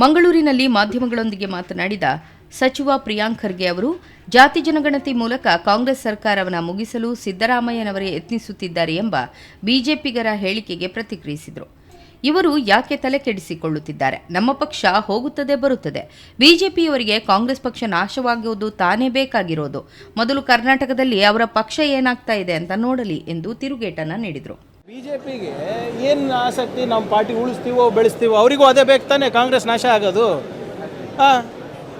ಮಂಗಳೂರಿನಲ್ಲಿ ಮಾಧ್ಯಮಗಳೊಂದಿಗೆ ಮಾತನಾಡಿದ ಸಚಿವ ಪ್ರಿಯಾಂಕ್ ಖರ್ಗೆ ಅವರು, ಜಾತಿ ಜನಗಣತಿ ಮೂಲಕ ಕಾಂಗ್ರೆಸ್ ಸರ್ಕಾರವನ್ನು ಮುಗಿಸಲು ಸಿದ್ದರಾಮಯ್ಯನವರೇ ಯತ್ನಿಸುತ್ತಿದ್ದಾರೆ ಎಂಬ ಬಿಜೆಪಿಗರ ಹೇಳಿಕೆಗೆ ಪ್ರತಿಕ್ರಿಯಿಸಿದರು. ಇವರು ಯಾಕೆ ತಲೆ ಕೆಡಿಸಿಕೊಳ್ಳುತ್ತಿದ್ದಾರೆ? ನಮ್ಮ ಪಕ್ಷ ಹೋಗುತ್ತದೆ, ಬರುತ್ತದೆ. ಬಿಜೆಪಿಯವರಿಗೆ ಕಾಂಗ್ರೆಸ್ ಪಕ್ಷ ನಾಶವಾಗುವುದು ತಾನೇ ಬೇಕಾಗಿರೋದು. ಮೊದಲು ಕರ್ನಾಟಕದಲ್ಲಿ ಅವರ ಪಕ್ಷ ಏನಾಗ್ತಾ ಇದೆ ಅಂತ ನೋಡಲಿ ಎಂದು ತಿರುಗೇಟನ್ನ ನೀಡಿದರು. ಬಿಜೆಪಿಗೆ ಏನು ಆಸಕ್ತಿ ನಮ್ಮ ಪಾರ್ಟಿ ಉಳಿಸ್ತೀವೋ ಬೆಳೆಸ್ತೀವೋ, ಅವರಿಗೂ ಅದೇ ಬೇಕು ತಾನೇ, ಕಾಂಗ್ರೆಸ್ ನಾಶ ಆಗೋದು? ಹಾಂ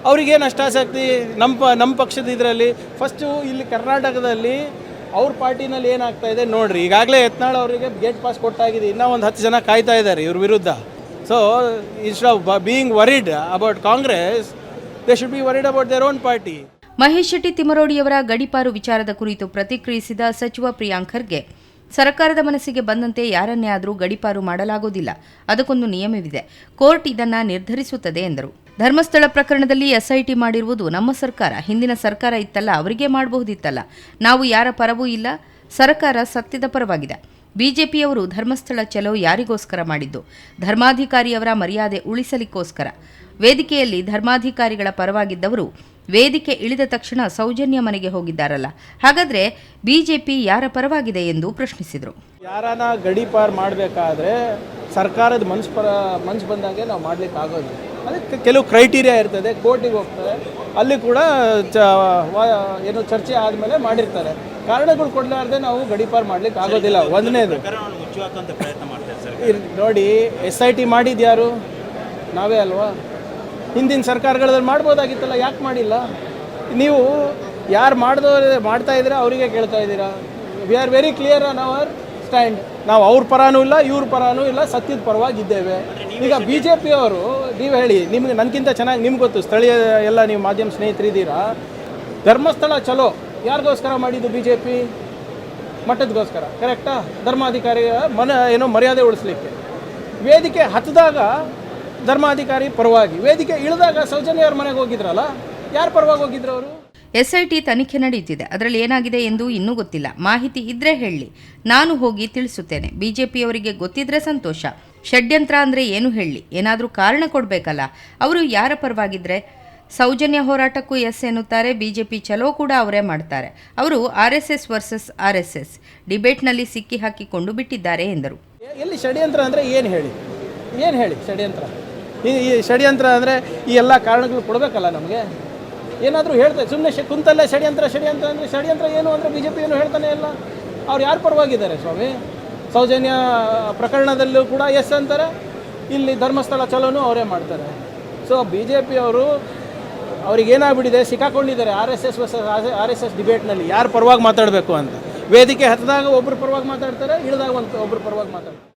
ಅವ್ರಿಗೇನು ಅಷ್ಟು ಆಸಕ್ತಿ? ನಮ್ಮ ಪ ನಮ್ಮ ಪಕ್ಷದ ಇದರಲ್ಲಿ ಫಸ್ಟು ಇಲ್ಲಿ ಕರ್ನಾಟಕದಲ್ಲಿ ಅವ್ರ ಪಾರ್ಟಿನಲ್ಲಿ ಏನಾಗ್ತಾ ಇದೆ ನೋಡ್ರಿ, ಈಗಾಗಲೇ ಯತ್ನಾಳ್ ಅವರಿಗೆ ಗೇಟ್ ಪಾಸ್ ಕೊಟ್ಟಾಗಿದೆ, ಇನ್ನೂ ಒಂದು ಹತ್ತು ಜನ ಕಾಯ್ತಾ ಇದ್ದಾರೆ ಇವ್ರ ವಿರುದ್ಧ. So instead of being worried about Congress they should be worried about their own party Mahesh Shetty ತಿಮರೋಡಿಯವರ ಗಡಿಪಾರು ವಿಚಾರದ ಕುರಿತು ಪ್ರತಿಕ್ರಿಯಿಸಿದ ಸಚಿವ ಪ್ರಿಯಾಂಕ್ ಖರ್ಗೆ ಸರ್ಕಾರದ ಮನಸ್ಸಿಗೆ ಬಂದಂತೆ ಯಾರನ್ನೇ ಆದರೂ ಗಡಿಪಾರು ಮಾಡಲಾಗುವುದಿಲ್ಲ ಅದಕ್ಕೊಂದು ನಿಯಮವಿದೆ. ಕೋರ್ಟ್ ಇದನ್ನ ನಿರ್ಧರಿಸುತ್ತದೆ ಎಂದರು. ಧರ್ಮಸ್ಥಳ ಪ್ರಕರಣದಲ್ಲಿ ಎಸ್ಐಟಿ ಮಾಡಿರುವುದು ನಮ್ಮ ಸರ್ಕಾರ. ಹಿಂದಿನ ಸರ್ಕಾರ ಇತ್ತಲ್ಲ, ಅವರಿಗೆ ಮಾಡಬಹುದಿತ್ತಲ್ಲ. ನಾವು ಯಾರ ಪರವೂ ಇಲ್ಲ. ಸರ್ಕಾರ ಸತ್ಯದ ಪರವಾಗಿದೆ. ಬಿಜೆಪಿಯವರು ಧರ್ಮಸ್ಥಳ ಚಲೋ ಯಾರಿಗೋಸ್ಕರ ಮಾಡಿದ್ದು? ಧರ್ಮಾಧಿಕಾರಿಯವರ ಮರ್ಯಾದೆ ಉಳಿಸಲಿಕ್ಕೋಸ್ಕರ. ವೇದಿಕೆಯಲ್ಲಿ ಧರ್ಮಾಧಿಕಾರಿಗಳ ಪರವಾಗಿದ್ದವರು ವೇದಿಕೆ ಇಳಿದ ತಕ್ಷಣ ಸೌಜನ್ಯ ಮನೆಗೆ ಹೋಗಿದ್ದಾರಲ್ಲ. ಹಾಗಾದ್ರೆ ಬಿಜೆಪಿ ಯಾರ ಪರವಾಗಿದೆ ಎಂದು ಪ್ರಶ್ನಿಸಿದರು. ಯಾರನ್ನ ಗಡೀಪಾರ್ ಮಾಡಬೇಕಾದ್ರೆ ಸರ್ಕಾರದ ಮನ್ಸು ಪರ ಮನ್ಸು ಬಂದಾಗೆ ನಾವು ಮಾಡ್ಲಿಕ್ಕೆ ಆಗೋದು ಅದಕ್ಕೆ ಕೆಲವು ಕ್ರೈಟೀರಿಯಾ ಇರ್ತದೆ ಕೋರ್ಟಿಗೆ ಹೋಗ್ತಾರೆ. ಅಲ್ಲಿ ಕೂಡ ಚ ಏನು ಚರ್ಚೆ ಆದಮೇಲೆ ಮಾಡಿರ್ತಾರೆ. ಕಾರಣಗಳು ಕೊಡಲಾರ್ದೆ ನಾವು ಗಡಿಪಾರು ಮಾಡ್ಲಿಕ್ಕೆ ಆಗೋದಿಲ್ಲ. ಒಂದನೇದು. ನೋಡಿ ಎಸ್ ಐ ಟಿ ಮಾಡಿದ್ಯಾರು? ನಾವೇ ಅಲ್ವಾ? ಹಿಂದಿನ ಸರ್ಕಾರಗಳಲ್ಲಿ ಮಾಡ್ಬೋದಾಗಿತ್ತಲ್ಲ ಯಾಕೆ ಮಾಡಿಲ್ಲ? ನೀವು ಯಾರು ಮಾಡ್ದೋ ಮಾಡ್ತಾ ಇದ್ದೀರಾ ಅವರಿಗೆ ಕೇಳ್ತಾ ಇದ್ದೀರಾ? We are very clear on our stand ನಾವು ಅವ್ರ ಪರಾನೂ ಇಲ್ಲ, ಇವ್ರ ಪರಾನೂ ಇಲ್ಲ, ಸತ್ಯದ ಪರವಾಗಿದ್ದೇವೆ. ಈಗ ಬಿ ಜೆ ಪಿಯವರು ನೀವು ಹೇಳಿ, ನಿಮಗೆ ನನಗಿಂತ ಚೆನ್ನಾಗಿ, ನಿಮ್ಗೆ ಗೊತ್ತು, ಸ್ಥಳೀಯ ಎಲ್ಲ ನೀವು ಮಾಧ್ಯಮ ಸ್ನೇಹಿತರಿದ್ದೀರಾ ಧರ್ಮಸ್ಥಳ ಚಲೋ, ಯಾರಿಗೋಸ್ಕರ ಮಾಡಿದ್ದು ಬಿ ಜೆ ಪಿ ಮಠದಗೋಸ್ಕರ ಕರೆಕ್ಟಾ ಧರ್ಮಾಧಿಕಾರಿಯ ಮನ, ಏನೋ ಮರ್ಯಾದೆ ಉಳಿಸ್ಲಿಕ್ಕೆ. ವೇದಿಕೆ ಹತ್ತಿದಾಗ ಧರ್ಮಾಧಿಕಾರಿ ಪರವಾಗಿ, ವೇದಿಕೆ ಇಳಿದಾಗ ಸೌಜನ್ಯ ಮನೆಗೆ ಹೋಗಿದ್ರಲ್ಲ, ಯಾರು ಪರವಾಗಿ ಹೋಗಿದ್ರು ಅವರು? ಎಸ್ಐಟಿ ತನಿಖೆ ನಡೆಯುತ್ತಿದೆ. ಅದರಲ್ಲಿ ಏನಾಗಿದೆ ಎಂದು ಇನ್ನೂ ಗೊತ್ತಿಲ್ಲ. ಮಾಹಿತಿ ಇದ್ರೆ ಹೇಳಿ. ನಾನು ಹೋಗಿ ತಿಳಿಸುತ್ತೇನೆ. ಬಿಜೆಪಿಯವರಿಗೆ ಗೊತ್ತಿದ್ರೆ ಸಂತೋಷ. ಷಡ್ಯಂತ್ರ ಅಂದ್ರೆ ಏನು ಹೇಳಿ? ಏನಾದರೂ ಕಾರಣ ಕೊಡಬೇಕಲ್ಲ. ಅವರು ಯಾರ ಪರವಾಗಿದ್ರೆ? ಸೌಜನ್ಯ ಹೋರಾಟಕ್ಕೂ ಎಸ್ ಎನ್ನುತ್ತಾರೆ. ಬಿಜೆಪಿ ಚಲೋ ಕೂಡ ಅವರೇ ಮಾಡ್ತಾರೆ. ಅವರು R S S versus R S S. ಡಿಬೇಟ್ನಲ್ಲಿ ಸಿಕ್ಕಿ ಹಾಕಿಕೊಂಡು ಬಿಟ್ಟಿದ್ದಾರೆ ಎಂದರು. ಎಲ್ಲಿ ಷಡ್ಯಂತ್ರ ಅಂದರೆ ಏನು ಹೇಳಿ? ಏನು ಹೇಳಿ ಷಡ್ಯಂತ್ರ? ಈ ಷಡ್ಯಂತ್ರ ಅಂದರೆ ಈ ಎಲ್ಲ ಕಾರಣಗಳು ಕೊಡಬೇಕಲ್ಲ ನಮಗೆ? ಏನಾದರೂ ಹೇಳ್ತಾರೆ ಸುಮ್ಮನೆ ಕುಂತಲ್ಲೇ ಷಡ್ಯಂತ್ರ ಷಡ್ಯಂತ್ರ ಅಂದರೆ ಷಡ್ಯಂತ್ರ ಏನು ಅಂದರೆ ಬಿ ಜೆ ಪಿ ಏನು ಹೇಳ್ತಾನೆ ಇಲ್ಲ. ಅವ್ರು ಯಾರು ಪರವಾಗಿದ್ದಾರೆ ಸ್ವಾಮಿ? ಸೌಜನ್ಯ ಪ್ರಕರಣದಲ್ಲೂ ಕೂಡ ಎಸ್ ಅಂತಾರೆ, ಇಲ್ಲಿ ಧರ್ಮಸ್ಥಳ ಚಲೋನು ಅವರೇ ಮಾಡ್ತಾರೆ. ಸೊ ಬಿ ಜೆ ಪಿಯವರು ಅವರು ಅವ್ರಿಗೇನಾಗ್ಬಿಟ್ಟಿದೆ ಸಿಕ್ಕಾಕೊಂಡಿದ್ದಾರೆ R S S R S S ಡಿಬೇಟ್ನಲ್ಲಿ ಯಾರು ಪರವಾಗಿ ಮಾತಾಡಬೇಕು ಅಂತ? ವೇದಿಕೆ ಹತ್ತಿದಾಗ ಒಬ್ಬರು ಪರವಾಗಿ ಮಾತಾಡ್ತಾರೆ, ಇಳಿದಾಗ ಒಂದು ಒಬ್ಬರು ಪರವಾಗಿ ಮಾತಾಡ್ತಾರೆ.